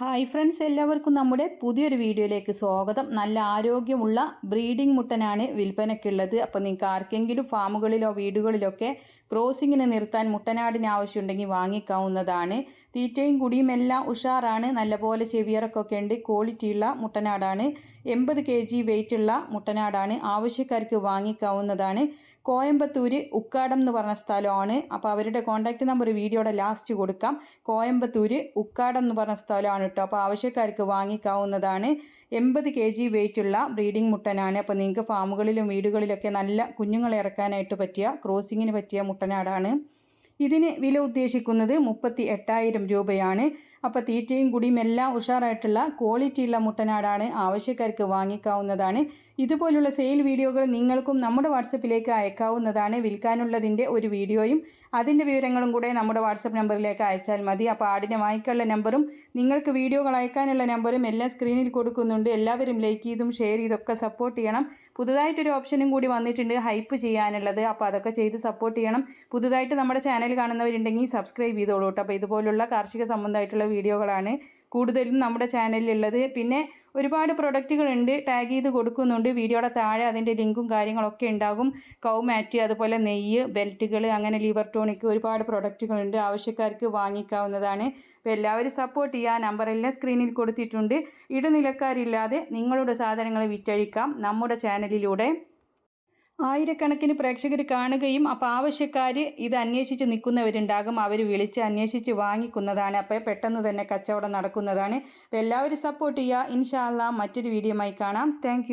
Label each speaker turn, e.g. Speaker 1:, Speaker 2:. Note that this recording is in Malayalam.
Speaker 1: ഹായ് ഫ്രണ്ട്സ് എല്ലാവർക്കും നമ്മുടെ പുതിയൊരു വീഡിയോയിലേക്ക് സ്വാഗതം. നല്ല ആരോഗ്യമുള്ള ബ്രീഡിംഗ് മുട്ടനാണ് വിൽപ്പനയ്ക്കുള്ളത്. അപ്പോൾ നിങ്ങൾക്ക് ആർക്കെങ്കിലും ഫാമുകളിലോ വീടുകളിലൊക്കെ ക്രോസിങ്ങിന് നിർത്താൻ മുട്ടനാടിന് ആവശ്യമുണ്ടെങ്കിൽ വാങ്ങിക്കാവുന്നതാണ്. തീറ്റയും കുടിയും എല്ലാം ഉഷാറാണ്. നല്ലപോലെ ചെവിയറക്കൊക്കെ ഉണ്ട്. ക്വാളിറ്റിയുള്ള മുട്ടനാടാണ്. എൺപത് കെ ജി വെയിറ്റുള്ള മുട്ടനാടാണ്. ആവശ്യക്കാർക്ക് വാങ്ങിക്കാവുന്നതാണ്. കോയമ്പത്തൂര് ഉക്കാടം എന്ന് പറഞ്ഞ സ്ഥലമാണ്. അപ്പോൾ അവരുടെ കോൺടാക്റ്റ് നമ്പർ വീഡിയോയുടെ ലാസ്റ്റ് കൊടുക്കാം. കോയമ്പത്തൂര് ഉക്കാടം എന്ന് പറഞ്ഞ സ്ഥലമാണ് കേട്ടോ അപ്പോൾ ആവശ്യക്കാർക്ക് വാങ്ങിക്കാവുന്നതാണ്. എൺപത് കെ ജി വെയിറ്റുള്ള ബ്രീഡിംഗ് മുട്ടനാണ്. അപ്പോൾ നിങ്ങൾക്ക് ഫാമുകളിലും വീടുകളിലൊക്കെ നല്ല കുഞ്ഞുങ്ങളെ ഇറക്കാനായിട്ട് പറ്റിയ ക്രോസിങ്ങിന് പറ്റിയ മുട്ടനാടാണ്. ഇതിന് വില ഉദ്ദേശിക്കുന്നത് മുപ്പത്തി എട്ടായിരം രൂപയാണ്. അപ്പോൾ തീറ്റയും കുടിയും എല്ലാം ഉഷാറായിട്ടുള്ള ക്വാളിറ്റിയുള്ള മുട്ടനാടാണ്. ആവശ്യക്കാർക്ക് വാങ്ങിക്കാവുന്നതാണ്. ഇതുപോലുള്ള സെയിൽ വീഡിയോകൾ നിങ്ങൾക്കും നമ്മുടെ വാട്സപ്പിലേക്ക് അയക്കാവുന്നതാണ്. വിൽക്കാനുള്ളതിന്റെ ഒരു വീഡിയോയും അതിന്റെ വിവരങ്ങളും കൂടെ നമ്മുടെ വാട്സപ്പ് നമ്പറിലേക്ക് അയച്ചാൽ മതി. അപ്പോൾ ആടിനെ വാങ്ങിക്കാനുള്ള നമ്പറും നിങ്ങൾക്ക് വീഡിയോകൾ അയക്കാനുള്ള നമ്പറും എല്ലാം സ്ക്രീനിൽ കൊടുക്കുന്നുണ്ട്. എല്ലാവരും ലൈക്ക് ചെയ്തും ഷെയർ ചെയ്തൊക്കെ സപ്പോർട്ട് ചെയ്യണം. പുതുതായിട്ടൊരു ഓപ്ഷനും കൂടി വന്നിട്ടുണ്ട് ഹൈപ്പ് ചെയ്യാനുള്ളത്. അപ്പോൾ അതൊക്കെ ചെയ്ത് സപ്പോർട്ട് ചെയ്യണം. പുതുതായിട്ട് നമ്മുടെ ചാനൽ കാണുന്നവരുണ്ടെങ്കിൽ സബ്സ്ക്രൈബ് ചെയ്തോളൂ കേട്ടോ. അപ്പോൾ ഇതുപോലുള്ള കാർഷിക സംബന്ധമായിട്ടുള്ള വീഡിയോകളാണ് കൂടുതലും നമ്മുടെ ചാനലിലുള്ളത്. പിന്നെ ഒരുപാട് പ്രൊഡക്റ്റുകളുണ്ട് ടാഗ് ചെയ്ത് കൊടുക്കുന്നുണ്ട്. വീഡിയോയുടെ താഴെ അതിന്റെ ലിങ്കും കാര്യങ്ങളൊക്കെ ഉണ്ടാകും. കൗമാറ്റ് അതുപോലെ നെയ്യ് ബെൽറ്റുകൾ അങ്ങനെ ലിവർ ടോണിക്ക് ഒരുപാട് പ്രൊഡക്റ്റുകളുണ്ട്. ആവശ്യക്കാർക്ക് വാങ്ങിക്കാവുന്നതാണ്. അപ്പോൾ എല്ലാവരും സപ്പോർട്ട് ചെയ്യുക. നമ്പറെല്ലാം സ്ക്രീനിൽ കൊടുത്തിട്ടുണ്ട്. ഇടനിലക്കാരില്ലാതെ നിങ്ങളുടെ സാധനങ്ങൾ വിറ്റഴിക്കാം. നമ്മുടെ ചാനലിലൂടെ. ആയിരക്കണക്കിന് പ്രേക്ഷകർ കാണുകയും അപ്പോൾ ആവശ്യക്കാർ ഇത് അന്വേഷിച്ച് നിൽക്കുന്നവരുണ്ടാകും. അവർ വിളിച്ച് അന്വേഷിച്ച് വാങ്ങിക്കുന്നതാണ്. അപ്പോൾ പെട്ടെന്ന് തന്നെ കച്ചവടം നടക്കുന്നതാണ്. അപ്പോൾ എല്ലാവരും സപ്പോർട്ട് ചെയ്യുക. ഇൻഷാല്ല മറ്റൊരു വീഡിയോയുമായി കാണാം. താങ്ക്